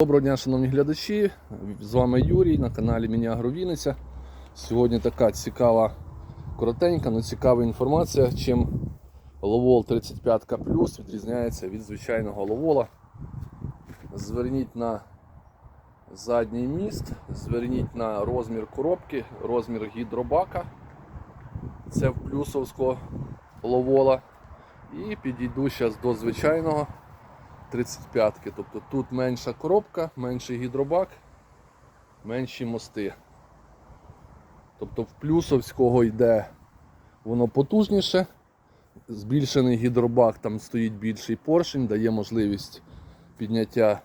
Доброго дня, шановні глядачі. З вами Юрій на каналі Міні Вінниця. Сьогодні така цікава, коротенька, але цікава інформація, чим Ловол 35 плюс відрізняється від звичайного ловола. Зверніть на задній міст, зверніть на розмір коробки, розмір гідробака. Це в плюсовського ловола. І підійду зараз до звичайного 35-ки. Тобто тут менша коробка, менший гідробак, менші мости. Тобто в плюсовського йде воно потужніше. Збільшений гідробак, там стоїть більший поршень, дає можливість підняття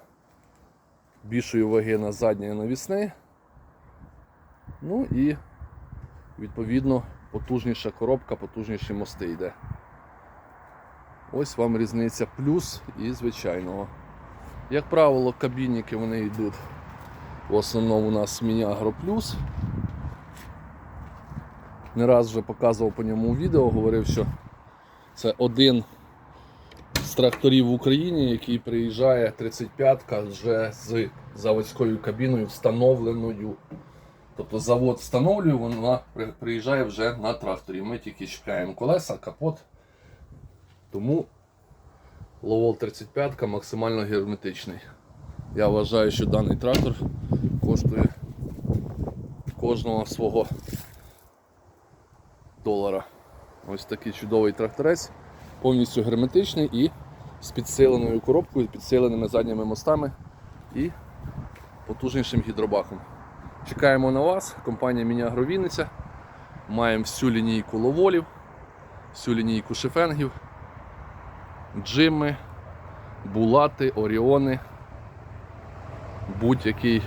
більшої ваги на заднє і навісне. Ну і відповідно потужніша коробка, потужніші мости йде. Ось вам різниця плюс і звичайного. Як правило, кабінники вони йдуть. В основному у нас Мінягро плюс. Не раз вже показував по ньому відео, говорив, що це один з тракторів в Україні, який приїжджає 35-ка вже з заводською кабіною встановленою. Тобто завод встановлює, вона приїжджає вже на тракторі. Ми тільки чіпляємо колеса, капот. Тому Ловол 35 максимально герметичний. Я вважаю, що даний трактор коштує кожного свого долара. Ось такий чудовий тракторець, повністю герметичний і з підсиленою коробкою, підсиленими задніми мостами і потужнішим гідробаком. Чекаємо на вас, компанія Міні Вінниця. Маємо всю лінійку ловолів, всю лінійку шифенгів джими, булати, оріони, будь-який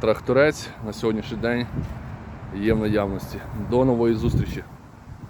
тракторець на сьогоднішній день є в наявності. До нової зустрічі!